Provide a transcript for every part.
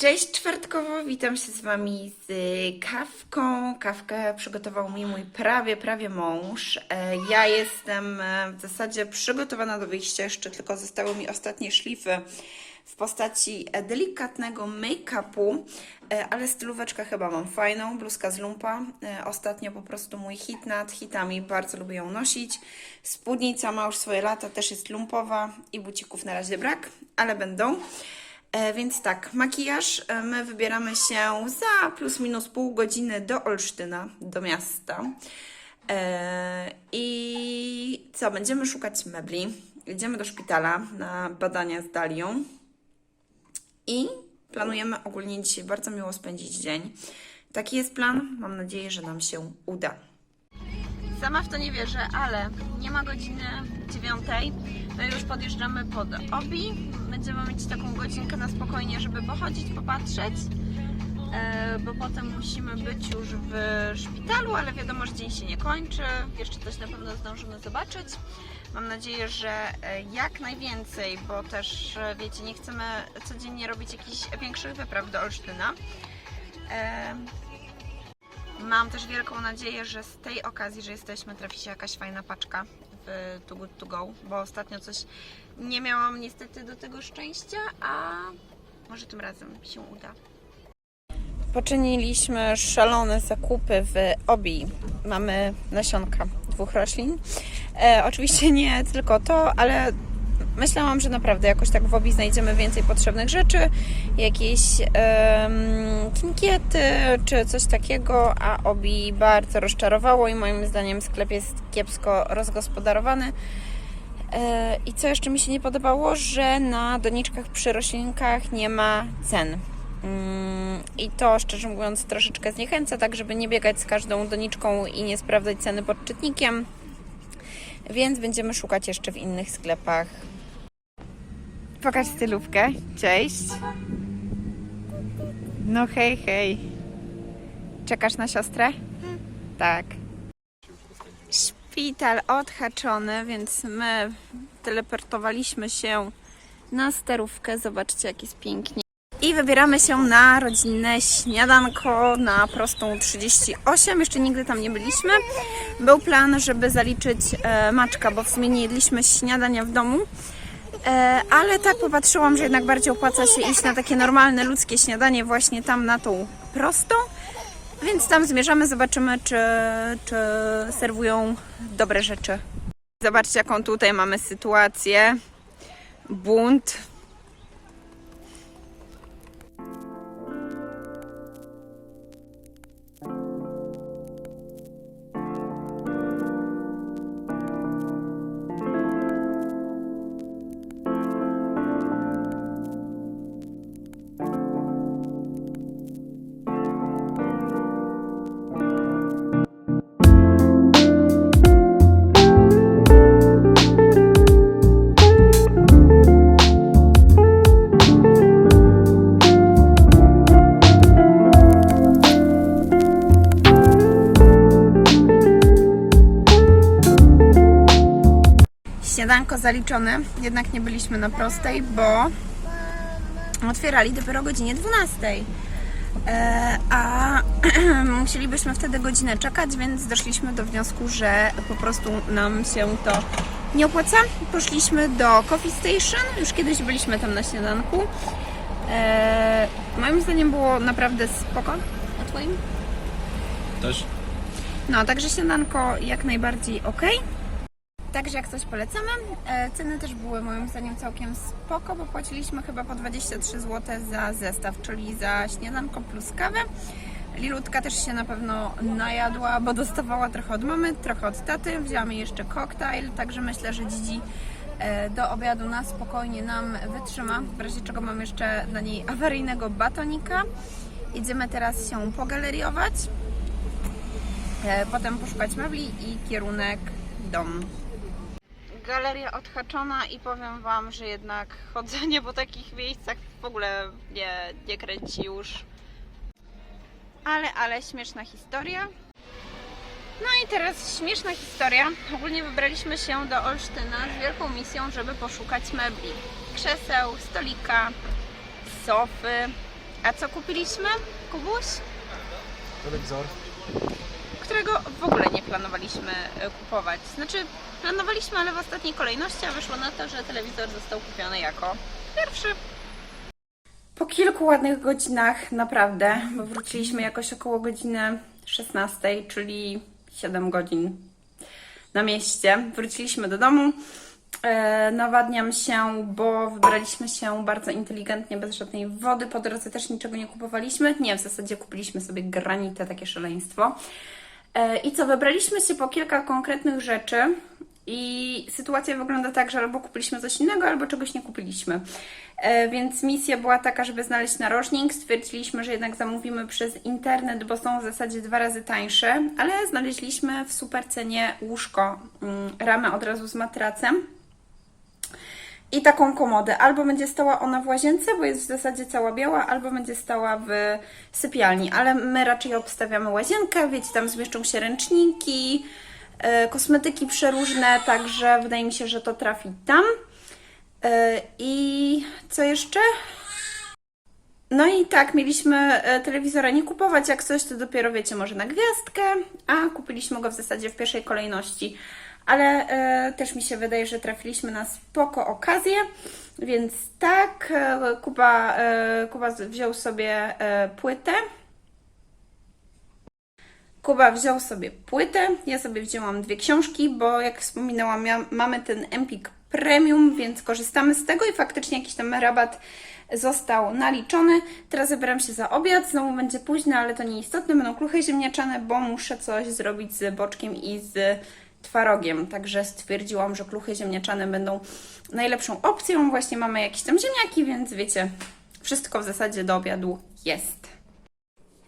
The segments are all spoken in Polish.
Cześć czwartkowo, witam się z Wami z kawką. Kawkę przygotował mi mój prawie, prawie mąż. E, Ja jestem e, w zasadzie przygotowana do wyjścia, jeszcze tylko zostały mi ostatnie szlify w postaci e, delikatnego make-upu, ale stylóweczkę chyba mam fajną, bluzka z lumpa. Ostatnio po prostu mój hit nad hitami, bardzo lubię ją nosić. Spódnica ma już swoje lata, też jest lumpowa i bucików na razie brak, ale będą. E, więc tak, makijaż. E, my wybieramy się za plus minus pół godziny do Olsztyna, do miasta. E, I co, będziemy szukać mebli. Idziemy do szpitala na badania z Dalią. I planujemy ogólnie dzisiaj bardzo miło spędzić dzień. Taki jest plan. Mam nadzieję, że nam się uda. Sama w to nie wierzę, ale nie ma godziny dziewiątej. My już podjeżdżamy pod Obi. Będziemy mieć taką godzinkę na spokojnie, żeby pochodzić, popatrzeć. E, bo potem musimy być już w szpitalu, ale wiadomo, że dzień się nie kończy. Jeszcze coś na pewno zdążymy zobaczyć. Mam nadzieję, że e, jak najwięcej, bo też e, wiecie, nie chcemy codziennie robić jakichś większych wypraw do Olsztyna. Mam też wielką nadzieję, że z tej okazji, że jesteśmy, trafi się jakaś fajna paczka w Too Good To Go, bo ostatnio coś nie miałam niestety do tego szczęścia, a może tym razem się uda. Poczyniliśmy szalone zakupy w Obi. Mamy nasionka dwóch roślin. E, oczywiście nie tylko to, ale myślałam, że naprawdę jakoś tak w Obi znajdziemy więcej potrzebnych rzeczy, jakieś em, kinkiety czy coś takiego, a Obi bardzo rozczarowało i moim zdaniem sklep jest kiepsko rozgospodarowany. E, I co jeszcze mi się nie podobało, że na doniczkach przy roślinkach nie ma cen. Mm, I to szczerze mówiąc troszeczkę zniechęca, tak żeby nie biegać z każdą doniczką i nie sprawdzać ceny pod czytnikiem. Więc będziemy szukać jeszcze w innych sklepach. Pokaż stylówkę. Cześć. No hej, hej. Czekasz na siostrę? Tak. Szpital odhaczony, więc my teleportowaliśmy się na sterówkę. Zobaczcie, jak jest pięknie. I wybieramy się na rodzinne śniadanko na prostą 38. Jeszcze nigdy tam nie byliśmy. Był plan, żeby zaliczyć e, maczka, bo w sumie nie jedliśmy śniadania w domu. E, ale tak popatrzyłam, że jednak bardziej opłaca się iść na takie normalne ludzkie śniadanie właśnie tam na tą prostą. Więc tam zmierzamy, zobaczymy, czy, czy serwują dobre rzeczy. Zobaczcie, jaką tutaj mamy sytuację. Bunt. Śniadanko zaliczone, jednak nie byliśmy na prostej, bo otwierali dopiero o godzinie 12. E, a musielibyśmy wtedy godzinę czekać, więc doszliśmy do wniosku, że po prostu nam się to nie opłaca. Poszliśmy do Coffee Station, już kiedyś byliśmy tam na śniadanku. E, moim zdaniem było naprawdę spoko. A twoim? Też? No, także śniadanko jak najbardziej ok. Także jak coś polecamy. E, Ceny też były moim zdaniem całkiem spoko, bo płaciliśmy chyba po 23 zł za zestaw, czyli za śniadanko plus kawę. Lilutka też się na pewno najadła, bo dostawała trochę od mamy, trochę od taty. Wzięłam jeszcze koktajl, także myślę, że Dzidzi e, do obiadu na spokojnie nam wytrzyma. W razie czego mam jeszcze dla niej awaryjnego batonika. Idziemy teraz się pogaleriować, e, potem poszukać mebli i kierunek dom. Galeria odhaczona i powiem Wam, że jednak chodzenie po takich miejscach w ogóle nie, nie kręci już. Ale, ale śmieszna historia. No i teraz śmieszna historia. Ogólnie wybraliśmy się do Olsztyna z wielką misją, żeby poszukać mebli. Krzeseł, stolika, sofy. A co kupiliśmy, Kubuś? Telewizor. Którego w ogóle nie planowaliśmy e, kupować. Znaczy, planowaliśmy, ale w ostatniej kolejności, a wyszło na to, że telewizor został kupiony jako pierwszy. Po kilku ładnych godzinach, naprawdę, bo wróciliśmy jakoś około godziny 16, czyli 7 godzin na mieście. Wróciliśmy do domu. E, nawadniam się, bo wybraliśmy się bardzo inteligentnie, bez żadnej wody. Po drodze też niczego nie kupowaliśmy. Nie, w zasadzie kupiliśmy sobie granitę, takie szaleństwo. E, I co, wybraliśmy się po kilka konkretnych rzeczy i sytuacja wygląda tak, że albo kupiliśmy coś innego, albo czegoś nie kupiliśmy. E, Więc misja była taka, żeby znaleźć narożnik. Stwierdziliśmy, że jednak zamówimy przez internet, bo są w zasadzie dwa razy tańsze, ale znaleźliśmy w super cenie łóżko, mm, ramę od razu z matracem i taką komodę. Albo będzie stała ona w łazience, bo jest w zasadzie cała biała, albo będzie stała w sypialni, ale my raczej obstawiamy łazienkę, wiecie, tam zmieszczą się ręczniki, e, kosmetyki przeróżne, także wydaje mi się, że to trafi tam. E, I co jeszcze? No i tak, mieliśmy e, telewizora nie kupować, jak coś, to dopiero wiecie, może na gwiazdkę, a kupiliśmy go w zasadzie w pierwszej kolejności. Ale e, też mi się wydaje, że trafiliśmy na spoko okazję, więc tak, e, Kuba, e, Kuba wziął sobie płytę. Kuba wziął sobie płytę, ja sobie wzięłam dwie książki, bo jak wspominałam, ja, mamy ten Empik Premium, więc korzystamy z tego i faktycznie jakiś tam rabat został naliczony. Teraz zabieram się za obiad, znowu będzie późno, ale to nieistotne, będą kluchy ziemniaczane, bo muszę coś zrobić z boczkiem i z twarogiem, także stwierdziłam, że kluchy ziemniaczane będą najlepszą opcją. Właśnie mamy jakieś tam ziemniaki, więc wiecie, wszystko w zasadzie do obiadu jest.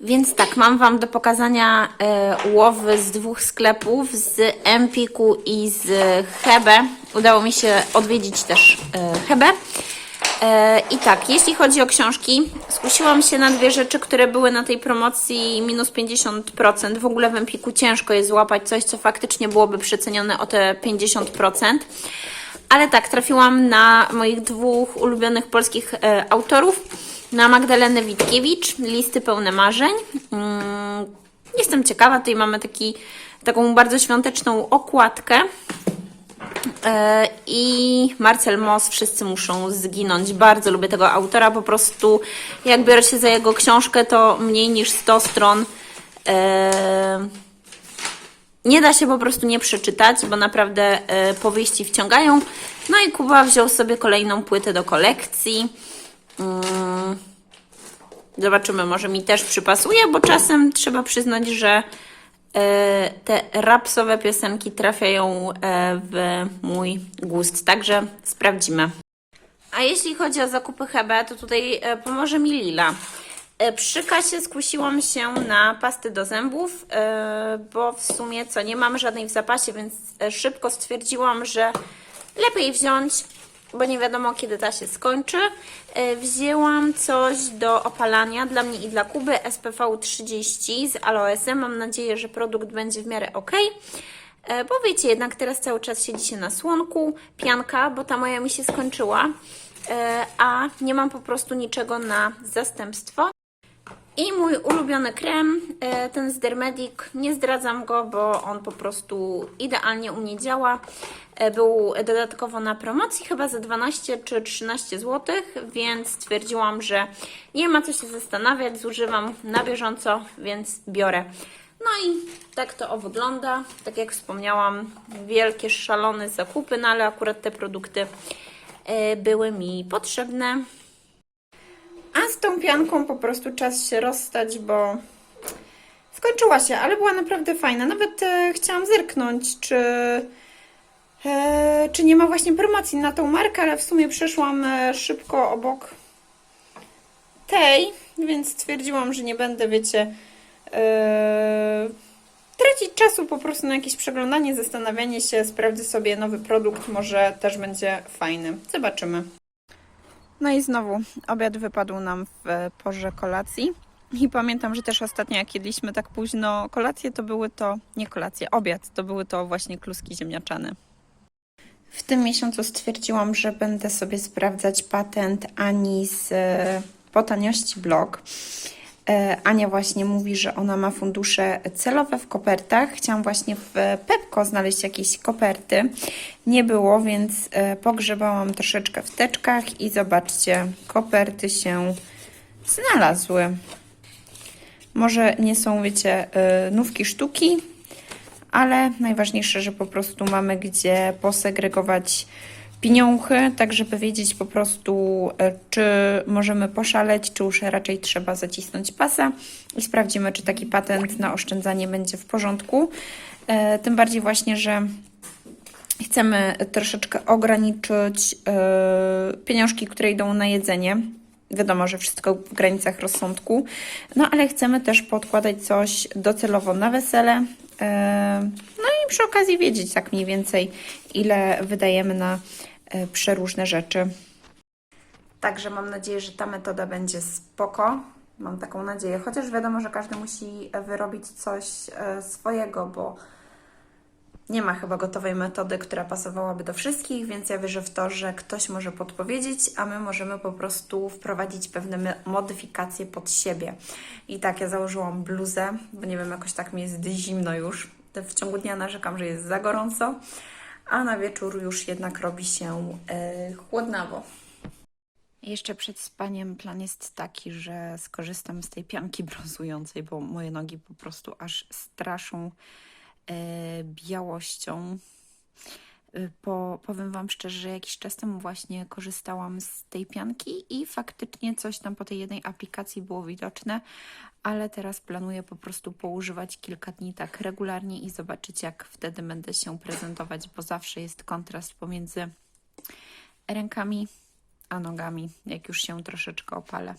Więc tak, mam Wam do pokazania e, łowy z dwóch sklepów, z Empiku i z Hebe. Udało mi się odwiedzić też e, Hebe. E, I tak, jeśli chodzi o książki, skusiłam się na dwie rzeczy, które były na tej promocji minus 50%. W ogóle w Empiku ciężko jest złapać coś, co faktycznie byłoby przecenione o te 50%. Ale tak, trafiłam na moich dwóch ulubionych polskich e, autorów. Na Magdalenę Witkiewicz, Listy pełne marzeń. Mm, jestem ciekawa, tutaj mamy taki, taką bardzo świąteczną okładkę. E, I Marcel Moss, Wszyscy muszą zginąć. Bardzo lubię tego autora, po prostu jak biorę się za jego książkę, to mniej niż 100 stron. E, nie da się po prostu nie przeczytać, bo naprawdę e, powieści wciągają. No i Kuba wziął sobie kolejną płytę do kolekcji. Mm. Zobaczymy, może mi też przypasuje, bo czasem trzeba przyznać, że te rapsowe piosenki trafiają e, w mój gust. Także sprawdzimy. A jeśli chodzi o zakupy Hebe, to tutaj e, pomoże mi Lila. E, Przy kasie skusiłam się na pasty do zębów, e, bo w sumie co, nie mamy żadnej w zapasie, więc e, szybko stwierdziłam, że lepiej wziąć, bo nie wiadomo kiedy ta się skończy. E, Wzięłam coś do opalania dla mnie i dla Kuby SPV 30 z aloesem. Mam nadzieję, że produkt będzie w miarę ok. E, Bo wiecie, jednak teraz cały czas siedzi się na słonku, pianka, bo ta moja mi się skończyła, e, a nie mam po prostu niczego na zastępstwo. I mój ulubiony krem, ten z Dermedic, nie zdradzam go, bo on po prostu idealnie u mnie działa. E, Był dodatkowo na promocji, chyba za 12 czy 13 zł, więc stwierdziłam, że nie ma co się zastanawiać, zużywam na bieżąco, więc biorę. No i tak to wygląda. Tak jak wspomniałam, wielkie, szalone zakupy, no ale akurat te produkty e, były mi potrzebne. A z tą pianką po prostu czas się rozstać, bo skończyła się, ale była naprawdę fajna. Nawet e, chciałam zerknąć, czy, czy nie ma właśnie promocji na tą markę, ale w sumie przeszłam e, szybko obok tej, więc stwierdziłam, że nie będę, wiecie, e, tracić czasu po prostu na jakieś przeglądanie, zastanawianie się, sprawdzę sobie nowy produkt, może też będzie fajny. Zobaczymy. No i znowu obiad wypadł nam w porze kolacji. I pamiętam, że też ostatnio jak jedliśmy tak późno kolację, to były to, nie kolacje, obiad, to były to właśnie kluski ziemniaczane. W tym miesiącu stwierdziłam, że będę sobie sprawdzać patent Ani z e, po taniości blog. E, Ania właśnie mówi, że ona ma fundusze celowe w kopertach. Chciałam właśnie w Pepko znaleźć jakieś koperty. Nie było, więc e, pogrzebałam troszeczkę w teczkach i zobaczcie, koperty się znalazły. Może nie są, wiecie, e, nówki sztuki, ale najważniejsze, że po prostu mamy gdzie posegregować pieniądze, tak żeby wiedzieć po prostu, e, czy możemy poszaleć, czy już raczej trzeba zacisnąć pasa i sprawdzimy, czy taki patent na oszczędzanie będzie w porządku. E, Tym bardziej właśnie, że chcemy troszeczkę ograniczyć e, pieniążki, które idą na jedzenie. Wiadomo, że wszystko w granicach rozsądku, no ale chcemy też podkładać coś docelowo na wesele. E, No i przy okazji wiedzieć tak mniej więcej, ile wydajemy na e, przeróżne rzeczy. Także mam nadzieję, że ta metoda będzie spoko. Mam taką nadzieję, chociaż wiadomo, że każdy musi wyrobić coś e, swojego, bo nie ma chyba gotowej metody, która pasowałaby do wszystkich, więc ja wierzę w to, że ktoś może podpowiedzieć, a my możemy po prostu wprowadzić pewne modyfikacje pod siebie. I tak, ja założyłam bluzę, bo nie wiem, jakoś tak mi jest zimno już. W ciągu dnia narzekam, że jest za gorąco, a na wieczór już jednak robi się e, chłodnawo. Jeszcze przed spaniem plan jest taki, że skorzystam z tej pianki brązującej, bo moje nogi po prostu aż straszą białością. E, Po, powiem Wam szczerze, że jakiś czas temu właśnie korzystałam z tej pianki i faktycznie coś tam po tej jednej aplikacji było widoczne, ale teraz planuję po prostu poużywać kilka dni tak regularnie i zobaczyć, jak wtedy będę się prezentować, bo zawsze jest kontrast pomiędzy rękami a nogami, jak już się troszeczkę opalę.